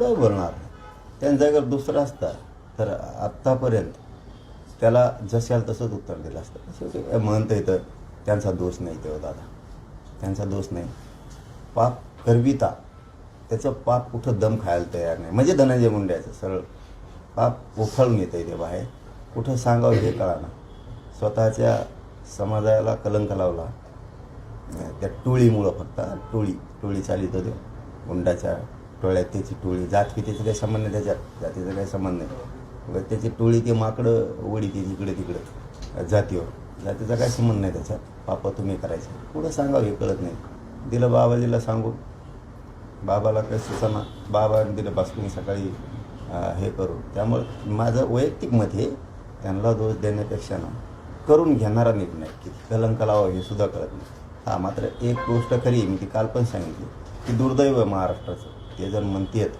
कुठं बोलणार त्यांचा जर दुसरा असता तर आत्तापर्यंत त्याला जशाल तसंच उत्तर दिलं असतं. शेवटी म्हणतं येतं त्यांचा दोष नाही तेव्हा दादा. त्यांचा दोष नाही. पाप करविता त्याचं पाप कुठं दम खायला तयार नाही. म्हणजे धनंजय मुंड्याचं सरळ पाप उफळून येतं ते बाहेर. कुठं सांगावं हे कळा ना स्वतःच्या समाजाला कलंक लावला. त्या टोळीमुळं फक्त टोळी टोळी चालित होते. गुंडाच्या टोळ्यात त्याची टोळी जात त्याचा काही संबंध नाही त्याच्यात जातीचा काही संबंध नाही. उगाच त्याची टोळी ते माकडं वडी ते इकडे तिकडं जातीवर. जातीचा काही संबंध नाही त्याच्यात. पापा तुम्ही करायचं. पुढं सांगावं हे कळत नाही. दिलं बाबाजीला सांगू बाबाला काही सुचना बाबाने दिलं बस तुम्ही सकाळी हे करू. त्यामुळे माझं वैयक्तिक मत हे त्यांना दोष देण्यापेक्षा ना करून घेणारा निर्णय किती कलंक लावा हे सुद्धा कळत नाही. हा मात्र एक गोष्ट खरी आहे, मी ती काल पण सांगितली की दुर्दैव आहे महाराष्ट्राचं. ते जर म्हणतात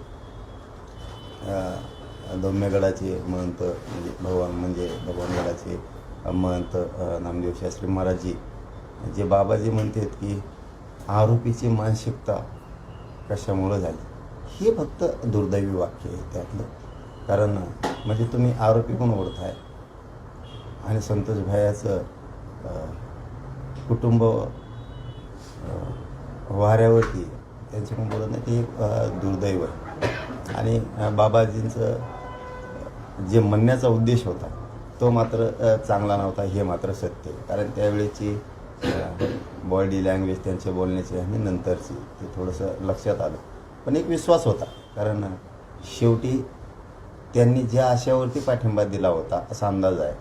दौम्यगडाचे महंत म्हणजे भगवान म्हणजे भगवानगडाचे महंत नामदेव शास्त्री महाराजजी जे बाबाजी म्हणतात की आरोपीची मानसिकता कशामुळं झाली? हे फक्त दुर्दैवी वाक्य आहे त्यातलं. कारण म्हणजे तुम्ही आरोपी पण ओढताय आणि संतोष भायाचं कुटुंब वाऱ्यावरती त्यांच्याकडून बोलत नाही. ते एक दुर्दैव आहे. आणि बाबाजींचं जे म्हणण्याचा उद्देश होता तो मात्र चांगला नव्हता. हे मात्र सत्य कारण त्यावेळेची बॉडी लँग्वेज त्यांच्या बोलण्याची आणि नंतरची ते थोडंसं लक्षात आलं. पण एक विश्वास होता. कारण शेवटी त्यांनी ज्या आशयावरती पाठिंबा दिला होता असा अंदाज आहे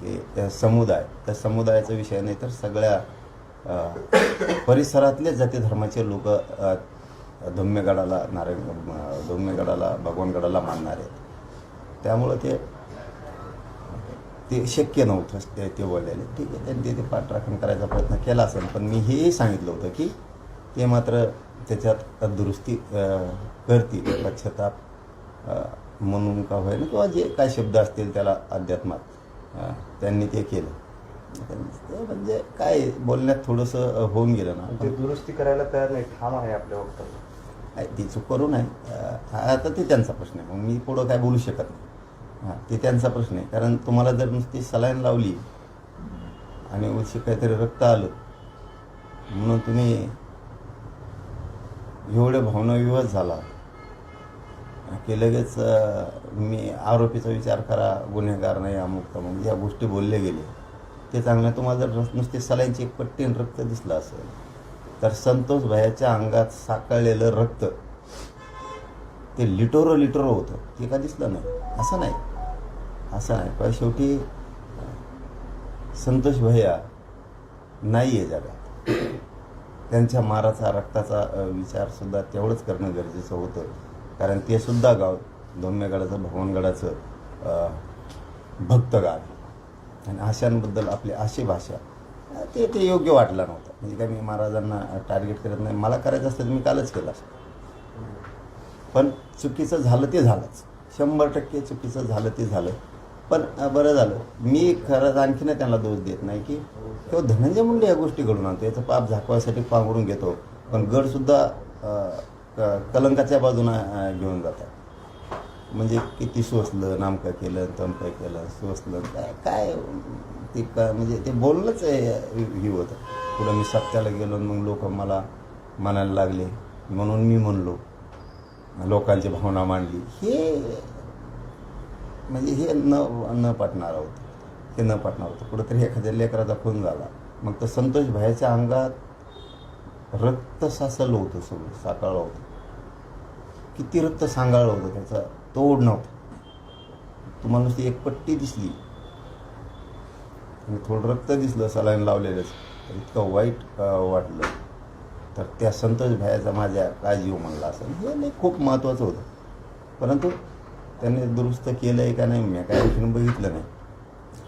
की समुदाय. त्या समुदायाचा विषय नाही तर सगळ्या परिसरातले जाती धर्माचे लोक धुम्यगडाला नारायण धुम्यगडाला भगवानगडाला मानणार आहेत. त्यामुळं ते ते शक्य नव्हतं ते ते बोललेले. ठीक आहे त्यांनी ते पाठराखण करायचा प्रयत्न केला असेल पण मी हेही सांगितलं होतं की ते मात्र त्याच्यात दुरुस्ती करतील पश्चाताप म्हणून का होईना किंवा जे काय शब्द असतील त्याला अध्यात्मात त्यांनी ते केलं. म्हणजे काय बोलण्यात थोडंसं होऊन गेलं ना. ते दुरुस्ती करायला तयार नाही ठाम आहे आपल्या वक्तव्य. नाही ती चूक करू नये. अं, आता ते त्यांचा प्रश्न आहे. मग मी पुढं काय बोलू शकत नाही. हां ते त्यांचा प्रश्न आहे. कारण तुम्हाला जर नुसती सलाईन लावली आणि उशी काहीतरी रक्त आलं म्हणून तुम्ही एवढे भावनाविवाद झाला की लगेच मी आरोपीचा विचार करा गुन्हेगार नाही अमुक तमुक या गोष्टी बोलले गेले ते चांगलं तुम्हाला जर नुसती सलाईंची एक पट्टी रक्त दिसलं असेल तर संतोष भयाच्या अंगात साकळलेलं रक्त ते लिटोरो लिटोरो होतं. ते का दिसलं नाही? असं नाही. असं नाही. पण शेवटी संतोष भैया नाही आहे जगात. त्यांच्या माराचा रक्ताचा विचारसुद्धा तेवढंच करणं गरजेचं होतं. कारण ते सुद्धा गाव धोम्यगडाचं भगवानगडाचं भक्त गाव आहे. आणि आशांबद्दल आपली आशी भाषा ते ते योग्य वाटलं नव्हतं. म्हणजे काय मी महाराजांना टार्गेट करत नाही. मला करायचं असतं तर मी कालच केलं असतं. पण चुकीचं झालं ते झालंच. शंभर टक्के चुकीचं झालं ते झालं. पण बरं झालं. मी खरंच आणखीन त्यांना दोष देत नाही की किंवा धनंजय मुंडे या गोष्टी घडून आणतो. याचं पाप झाकवायसाठी पांघरून घेतो. पण गडसुद्धा क- कलंकाच्या बाजूनं घेऊन जातात. म्हणजे किती सोसलं नामकं केलं तमकं केलं सोसलं काय काय ते का म्हणजे ते बोलणंच हे होतं. पुढं मी सत्याला गेलो आणि मग लोक मला म्हणायला लागले म्हणून मी म्हणलो लोकांची भावना मांडली. हे म्हणजे हे न न पटणार होतं. हे न पटणार होतं. कुठंतरी एखाद्या लेकराचा खून झाला. मग तर संतोष भायाच्या अंगात रक्त सासलं होतं सगळं साकाळलं होतं. किती रक्त सांगाळलं होतं त्याचा. तोड नव्हता तुम्हाला नुसती एक पट्टी दिसली. आणि थोडं रक्त दिसलं सलाईन लावलेलंच. तर इतकं वाईट वाटलं. तर त्या संतोष भायाचा माझ्या काय जीव म्हणला असं. हे नाही खूप महत्त्वाचं होतं. परंतु त्याने दुरुस्त केलं आहे का नाही मी काय आणखीन बघितलं नाही.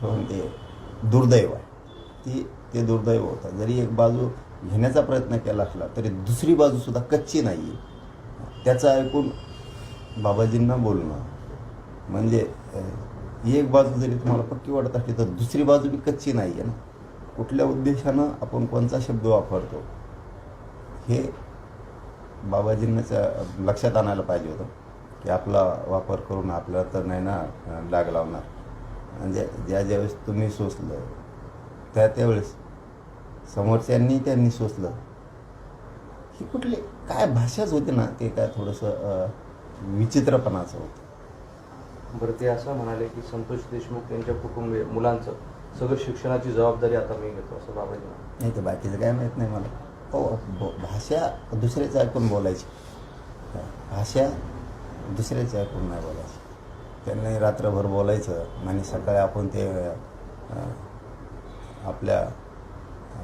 पण ते दुर्दैव आहे. ती ते दुर्दैव होतं. जरी एक बाजू घेण्याचा प्रयत्न केला असला तरी दुसरी बाजूसुद्धा कच्ची नाही आहे त्याचं ऐकून बाबाजींना बोलणं. म्हणजे एक बाजू जरी तुम्हाला पक्की वाटत असली तर दुसरी बाजू मी कच्ची नाही आहे ना. कुठल्या उद्देशानं आपण कोणता शब्द वापरतो हे बाबाजींनाच्या लक्षात आणायला पाहिजे होतं. की आपला वापर करून आपल्याला तर नाही ना लाग डाग लावणार. म्हणजे ज्या ज्यावेळेस तुम्ही सोचलं त्या त्यावेळेस समोरच्यांनी त्यांनी सोचलं ही कुठली काय भाषाच होती ना ते काय थोडंसं विचित्रपणाचं होतं. बरं ते असं म्हणाले की संतोष देशमुख यांच्या कुटुंबीय मुलांचं सगळं शिक्षणाची जबाबदारी आता मी घेतो असं बाबाजी नाही तर बाकीचं काय माहीत नाही मला. हो भाषा दुसऱ्याचं ऐकून बोलायची. भाषा दुसऱ्याचं ऐकून नाही बोलायची. त्यांनी रात्रभर बोलायचं आणि सकाळी आपण ते आपल्या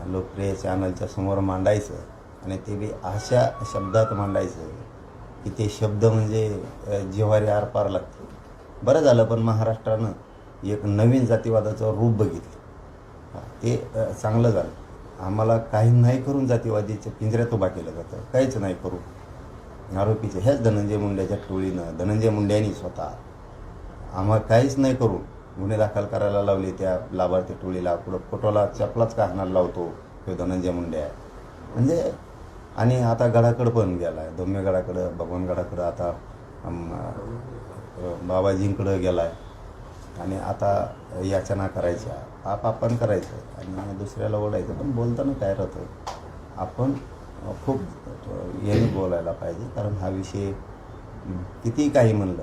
लोकप्रिय चॅनलच्या समोर मांडायचं आणि ते बी अशा शब्दात मांडायचं. की ते शब्द म्हणजे जिव्हारी आरपार लागते बरं झालं पण महाराष्ट्रानं एक नवीन जातीवादाचं रूप बघितलं. ते चांगलं झालं. आम्हाला काही नाही करून जातीवादीच्या पिंजऱ्यात उभा केलं जातं. काहीच नाही करू. आरोपीचे ह्याच धनंजय मुंड्याच्या टोळीनं धनंजय मुंड्यांनी स्वतः. आम्हाला काहीच नाही करून गुन्हे दाखल करायला लावले त्या लाभार्थी टोळीला कुठं फोटोला चपलाच का लावतो हे धनंजय मुंड्या म्हणजे आणि आता गडाकडं पण गेला आहे दोम्य गडाकडं भगवान गडाकडं आता बाबाजींकडं गेला आहे आणि आता याचना करायच्या पाप आपण करायचं आणि दुसऱ्याला ओढायचं पण बोलताना काय राहतं? आपण खूप याने बोलायला पाहिजे कारण हा विषय किती काही म्हणलं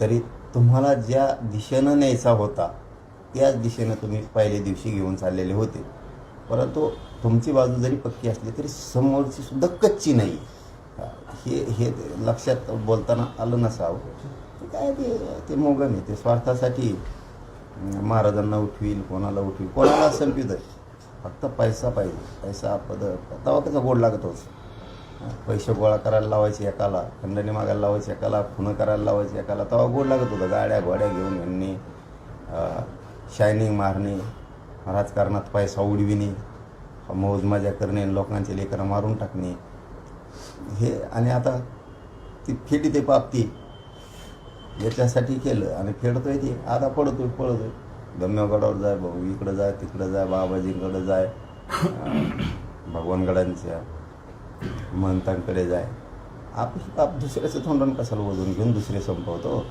तरी तुम्हाला ज्या दिशेनं न्यायचा होता त्याच दिशेनं तुम्ही पहिल्या दिवशी घेऊन चाललेले होते. परंतु तुमची बाजू जरी पक्की असली तरी समोरची सुद्धा कच्ची नाही. हे हे लक्षात बोलताना आलं नसावं ते काय ते ते मोगम आहे ते स्वार्थासाठी महाराजांना उठवील कोणाला उठवील कोणाला संपित आहे फक्त पैसा पाहिजे. पैसा पद तवा कसा गोड लागत पैसे गोळा करायला लावायचे एकाला खंडणी मागायला लावायचे एकाला खुनं करायला लावायचे एकाला तवा गोड लागत होतं. गाड्या घोड्या घेऊन यांनी शायनिंग मारणे राजकारणात पैसा उडविणे मौज मजा करणे लोकांचे लेकरं मारून टाकणे. हे आणि आता ती फेडी ते पापती याच्यासाठी केलं आणि फेडतोय ते. आता पडतोय पळतोय गम्यगडावर जाय भाऊ इकडं जाय तिकडं जाय बाबाजींकडं जाय भगवानगडांच्या महंतांकडे जाय. आपली पाप दुसऱ्याचं तोंडण कशाला वजून घेऊन दुसरे संपवतो?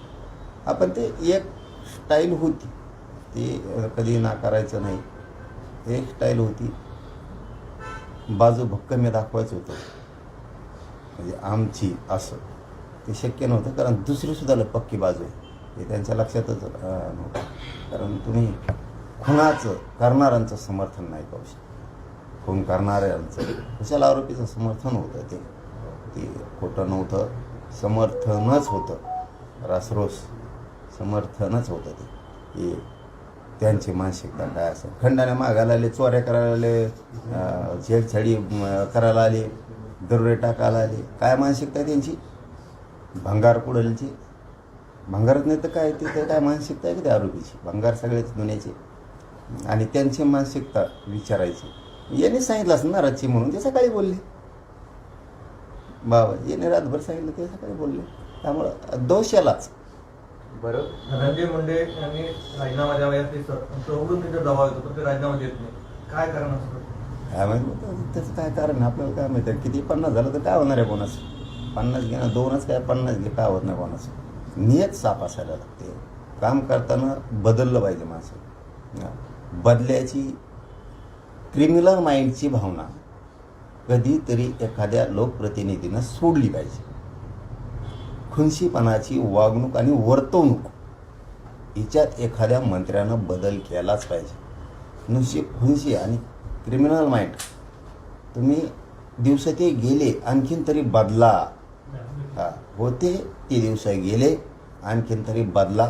आपण ते एक स्टाईल होती. ती कधी नाकारायचं नाही. एक स्टाईल होती. बाजू भक्कम दाखवायचं होतं. म्हणजे आमची असं. ते शक्य नव्हतं कारण दुसरीसुद्धा लय पक्की बाजू आहे. हे त्यांच्या लक्षातच नव्हतं. कारण तुम्ही खुनाचं करणाऱ्यांचं समर्थन नाही करू शकत. खून करणाऱ्यांचं. कुशाला आरोपीचं समर्थन होतं ते? ते खोटं नव्हतं. समर्थनच होतं. रासरोस. समर्थनच होतं ते. त्यांची मानसिकता काय असेल? खंडाने मागायला आले चोऱ्या करायला आले छेडछाडी करायला आले दरोडे टाकायला आले. काय मानसिकता त्यांची? भंगार कुडलची. भंगारच नाही तर काय ते काय मानसिकता आहे की त्या आरोपीची? भंगार सगळेच दुनियाचे. आणि त्यांची मानसिकता विचारायची. याने सांगितलं असं ना रातची म्हणून ते सकाळी बोलले. बाबा याने रातभर सांगितलं ते सकाळी बोलले. त्यामुळं दोष यालाच बरं. धनंजय मुंडे यांनी राजीनामा द्यावा यासाठी चौकडून तिथे दबाव येतो पण ते राजीनामा देत नाही. काय कारण असतं? काय माहिती? त्याचं काय कारण आपल्याला काय माहिती आहे? किती पन्नास झालं तर काय होणार आहे कोणाचं पन्नास घेणं दोनच काय? पन्नास घे काय होत नाही कोणाचं नियत साफ असायला लागते. काम करताना बदललं पाहिजे माणसं. बदल्याची क्रिमिनल माइंडची भावना कधीतरी एखाद्या लोकप्रतिनिधीनं सोडली पाहिजे. खुनशीपणाची वागणूक आणि वर्तवणूक हिच्यात एखाद्या मंत्र्यानं बदल केलाच पाहिजे. नुसती खुनशी आणि क्रिमिनल माइंड तुम्ही दिवस ते गेले आणखीन तरी बदला. हा होते ते दिवस गेले आणखीन तरी बदला.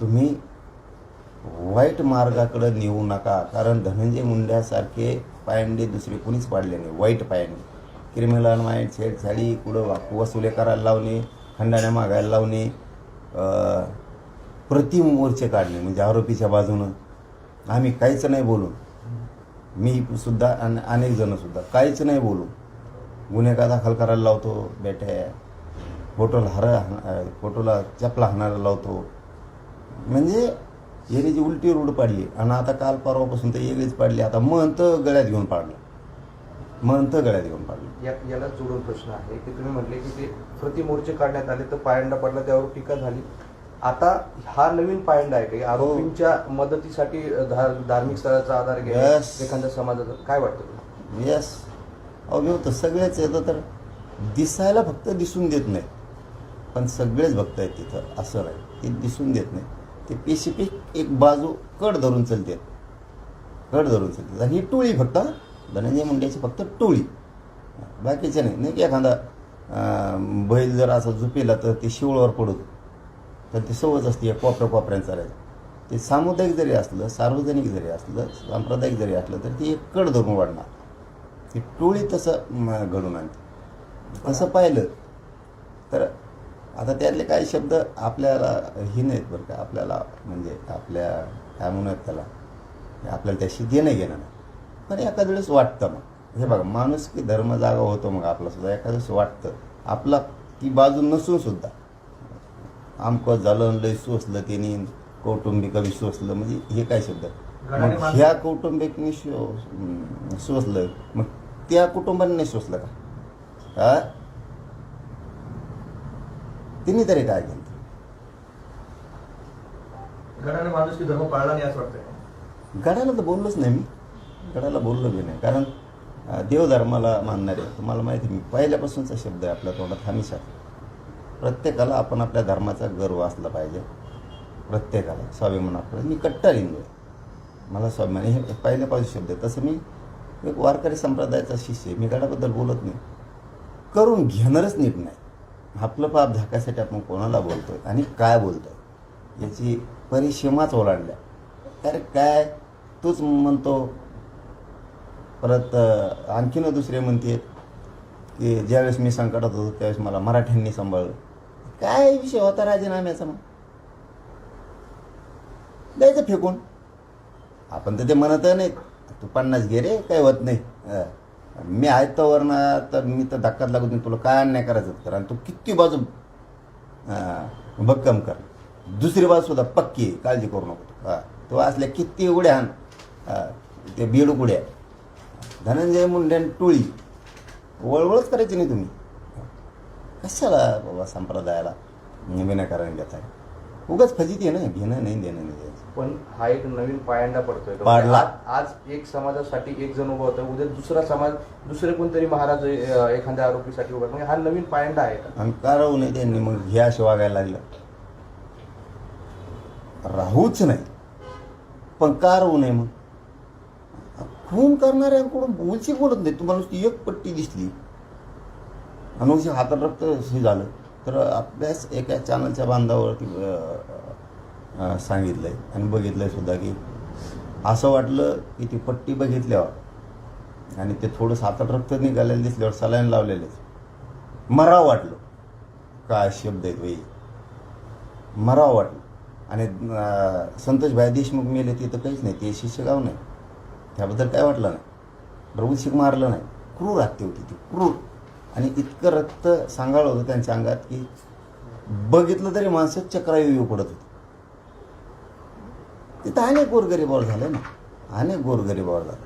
तुम्ही वाईट मार्गाकडं नेऊ नका कारण धनंजय मुंड्यासारखे पायंडे दुसरे कोणीच पाडले नाही. वाईट पायंडे. क्रिमिनल माइंड झाली कुठं वाकू वसुले करायला लावणे खंडाने मागायला लावणे अं, प्रतिम मोर्चे काढणे म्हणजे आरोपीच्या बाजूनं. आम्ही काहीच नाही बोलू मी सुद्धा आणि अनेक जण सुद्धा काहीच नाही बोलू गुन्हे का दाखल करायला लावतो बेट्या फोटोला हर फोटोला चपला हाणायला लावतो. म्हणजे याने जी उलटी रूढ पाडली आणि आता काल परवापासून तर वेगळीच पाडली आता मन तर गळ्यात घेऊन पाडलं. मंत गळ्यात घेऊन पाडलं. या याला जोडून प्रश्न आहे की तुम्ही म्हटले की ते प्रति मोर्चे काढण्यात आले तर पायंडा पडला त्यावर टीका झाली. आता हा नवीन पायंडा आहे का? आरोपींच्या मदतीसाठी धा- धार्मिक स्थळाचा आधार Yes. एखाद्या समाजाचा काय वाटतं तुम्हाला? यस अहो मी होतं सगळेच येतं तर दिसायला फक्त दिसून देत नाही पण सगळेच भक्त आहेत तिथं असं नाही. ते दिसून देत नाही ते पेसिफिक एक बाजू कड धरून चालते. कड धरून चालते. आणि ही टोळी फक्त हं. धनंजय मुंडेची फक्त टोळी. बाकीचे नाही. नाही की एखादा बैल जर असं झुपेला तर ते शिवळवर पडत तर ती सवच असते एक कोपऱ्या कोपऱ्यानं चालायचं. ते सामुदायिक जरी असलं सार्वजनिक जरी असलं सांप्रदायिक जरी असलं तर ती एक कड धरून वाढणार. ती टोळी तसं घडून आणते. तसं पाहिलं तर आता त्यातले काही शब्द आपल्याला ही नाहीत बरं का. आपल्याला म्हणजे आपल्या काय म्हणूयात त्याला हे आपल्याला त्याशी देणं घेणं नाही. पण एखाद्या वेळेस वाटतं मग. हे बघा माणूस की धर्म जागा होतो मग आपला सुद्धा. एखाद्या वेळेस वाटतं. आपला ती बाजू नसून सुद्धा. आमकं झालं लय सोसलं त्यांनी. कौटुंबिक सोसलं. म्हणजे हे काय शब्द? मग ह्या कौटुंबिकनी सोसलं. मग त्या कुटुंबाने नाही सोसलं का? तिने तरी काय केलं? गडाने माणूस की धर्म पाळला नाही असं वाटतंय. गडाला तर बोललोच नाही मी. गडाला बोललो बी नाही. कारण देवधर्माला मानणारे तुम्हाला माहिती आहे, मी पहिल्यापासूनचा शब्द आहे आपल्या तोंडात हमेशा. प्रत्येकाला आपण आपल्या धर्माचा गर्व असला पाहिजे. प्रत्येकाला. स्वाभिमान आपल्याला. मी कट्टर हिंदू आहे. मला स्वाभिमान हे पहिल्यापासून शब्द आहे. तसं मी एक वारकरी संप्रदायाचा शिष्य आहे. मी गडाबद्दल बोलत नाही. करून घेणारच नीट नाही. आपलं पाप झाकायसाठी आपण कोणाला बोलतो आहे आणि काय बोलतो आहे याची परिसीमाच ओलांडल्या. अरे काय? तूच म्हणतो परत अं, आणखीन दुसरे म्हणते की ज्यावेळेस मी संकटात होतो त्यावेळेस मला मराठ्यांनी सांभाळलं. काय विषय होता राजीनाम्याचा मग? द्यायचं फेकून. आपण तर ते म्हणत नाही तू पन्नास घे रे काय होत नाही. मी आहे तर ना तर मी तर धक्काच लागत नाही तुला. काय अन्याय करायचं कर आणि तू किती बाजू भक्कम कर. दुसरी बाजू सुद्धा पक्की काळजी करू नको तू. हा तो असल्या किती उड्या हा, ते बीड उड्या धनंजय मुंडे आणि टोळी. वळवळच करायची नाही तुम्ही. कशाला बाबा संप्रदायाला विनाकारण घेताय? उगाच फजिती आहे ना घेणं नाही देणं नाही द्यायचं पण हा एक नवीन पायंडा पडतोय? पाडला. आज आज एक समाजासाठी एक जण उभा होता उद्या दुसरा समाज दुसरे कोणतरी महाराज अं, एखाद्या आरोपीसाठी उभा. म्हणजे हा नवीन पायंडा आहे का? आणि का राहू नये त्यांनी मग असे वागायला लागलं. राहूच नाही. पण का राहू नये मग. खून करणाऱ्यांकडून बोलची बोलत नाही तुम्हाला ती एक पट्टी दिसली. आणि हातात रक्त हे झालं. तर अभ्यास एका चॅनलच्या बांधावरती सांगितलं आहे आणि बघितलं सुद्धा की असं वाटलं की ती पट्टी बघितल्यावर आणि ते थोडं हातात रक्त निघालेलं दिसल्यावर सलाईन लावलेलेच. मराव वाटलं. काय शब्द आहेत बाई. मराव वाटलं. आणि संतोष भाई देशमुख मेले तिथं तर काहीच नाही. ते शिष्यगाव नाही. त्याबद्दल काय वाटलं नाही. रघुशिक मारलं नाही. क्रूर हत्या होती ती क्रूर. आणि इतकं रक्त सांगाळ होतं त्यांच्या अंगात की बघितलं तरी माणसं चक्रायू येऊ पडत होती. तिथं अनेक गोरगरीबावर झालं ना. अनेक गोरगरीबावर झालं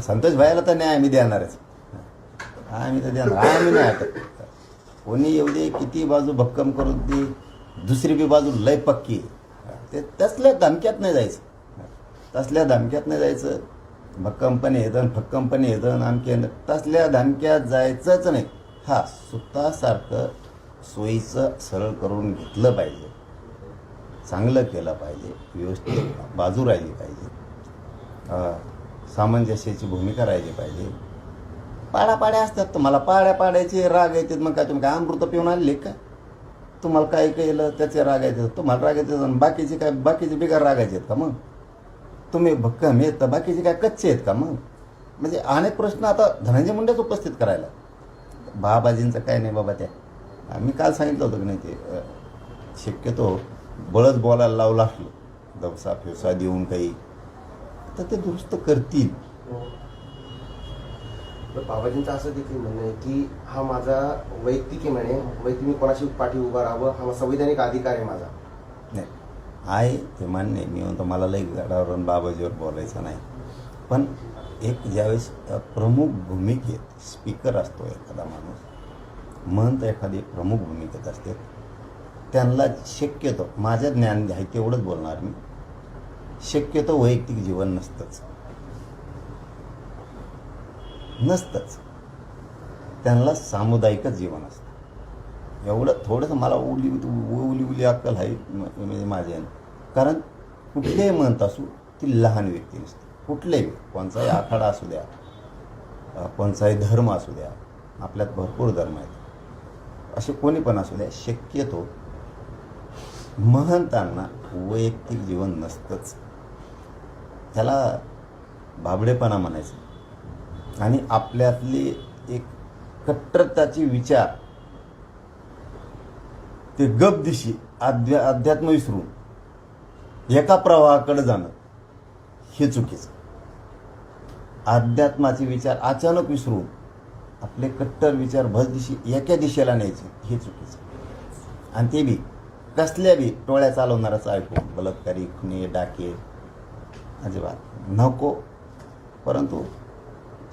संतोष भाईला तर न्याय आम्ही देणारच. आम्ही तर देणार. आम्ही नाही हटत. कोणी येऊ दे किती बाजू भक्कम करून दे दुसरी बी बाजू लय पक्की ते तसल्या धमक्यात नाही जायचं. तसल्या धमक्यात नाही जायचं. भक्कमपणे येतं फक्कमपणे येतं आमके तसल्या धमक्यात जायचंच नाही. हा सुतासारखं सोयीचं सरळ करून घेतलं पाहिजे. चांगलं केलं पाहिजे. व्यवस्थित बाजू राहिली पाहिजे. सामंजस्याची भूमिका राहिली पाहिजे. पाड्या असतात. तुम्हाला पाड्या पाड्याचे राग येतात. मग काय तुम्ही काय अमृत पिऊन आणले का? तुम्हाला काय केलं त्याचे राग येतात. तुम्हाला राग येतात बाकीचे काय बाकीचे बिगार रागायचे आहेत का मग? तुम्ही भक्कम आहेत तर बाकीचे काय कच्चे आहेत का मग? म्हणजे अनेक प्रश्न आता धनंजय मुंडेच उपस्थित करायला. बाबाजींचं काय नाही बाबा त्या. आम्ही काल सांगितलं होतं की नाही ते शक्यतो बळच बोलायला लावलं असलं दवसा फिवसा देऊन काही. तर ते दुरुस्त करतील. तर बाबाजींचं असं देखील म्हणणं आहे की हा माझा वैयक्तिक आहे म्हणे. वैयक्तिक मी कोणाशी पाठी उभा राहावं? हा संविधानिक अधिकार आहे माझा. आहे ते मान्य आहे. मी म्हणतो मला लई गडावरून बाबाजीवर बोलायचं नाही. पण एक ज्यावेळेस प्रमुख भूमिकेत स्पीकर असतो एखादा माणूस महंत एखादी प्रमुख भूमिकेत असते त्यांना शक्यतो माझ्या ज्ञान आहे तेवढंच बोलणार मी शक्यतो वैयक्तिक जीवन नसतंच. नसतंच. त्यांना सामुदायिकच जीवन असतं. एवढं थोडंसं मला उली उली उली अक्कल आहे म- म्हणजे माझ्या कारण कुठलेही म्हणत असू ती लहान व्यक्ती नसते. कुठलेही कोणचाही आखाडा असू द्या कोणचाही धर्म असू द्या आपल्यात भरपूर धर्म आहेत. असे कोणी पण असू द्या शक्यतो महंतांना वैयक्तिक जीवन नसतंच. त्याला भाबडेपणा म्हणायचं. आणि आपल्यातली एक कट्टरताची विचार ते गप दिशी अध्या अध्यात्म विसरून. एका प्रवाहाकडे जाणं हे चुकीचं. अध्यात्माचे विचार अचानक विसरून आपले कट्टर विचार भसदिशी एका दिशेला न्यायचे हे चुकीचं. आणि ते बी कसल्या बी टोळ्या चालवणाराच ऐकून बलात्कारी खुने डाके अजिबात. नको. परंतु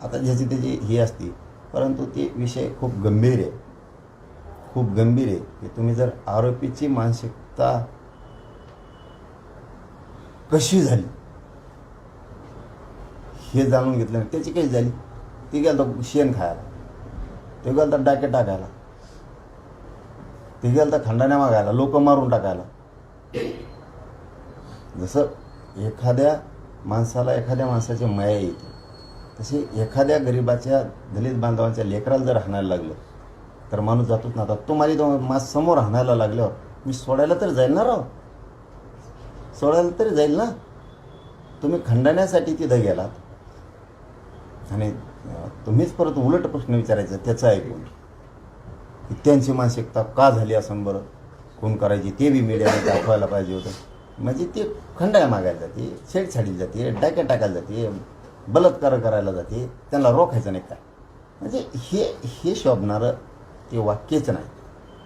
आता ज्याची त्याची ही असती परंतु ते विषय खूप गंभीर आहे. खूप गंभीर आहे. की तुम्ही जर आरोपीची मानसिकता कशी झाली हे जाणून घेतलं नाही. त्याची कशी झाली? ती गेलं तर शेण खायला. ते गेलं तर डाके टाकायला. ते गेलं तर खंडाण्या मागायला लोक मारून टाकायला. जसं एखाद्या माणसाला एखाद्या माणसाची माया येते तशी एखाद्या गरिबाच्या दलित बांधवांच्या लेकराला जर हाणायला लागलं तर माणूस जातोच ना. आता तो माझी दोन मास समोर हाणायला लागल्यावर मी सोडायला तर जाईल ना राव? सोडायला तरी जाईल ना? तुम्ही खंडण्यासाठी तिथं गेलात. आणि तुम्हीच परत उलट प्रश्न विचारायचा त्याचं ऐकून की त्यांची मानसिकता का झाली असं बरं? कोण करायची ते बी मीडियाने दाखवायला पाहिजे होतं. म्हणजे ते खंडाय मागायला जाते छेडछाडीला जाते डाक्या टाकायला जाते बलात्कार करायला जाते त्यांना रोखायचं नाही काय म्हणजे हे हे शोभणारं ते वाक्यच नाही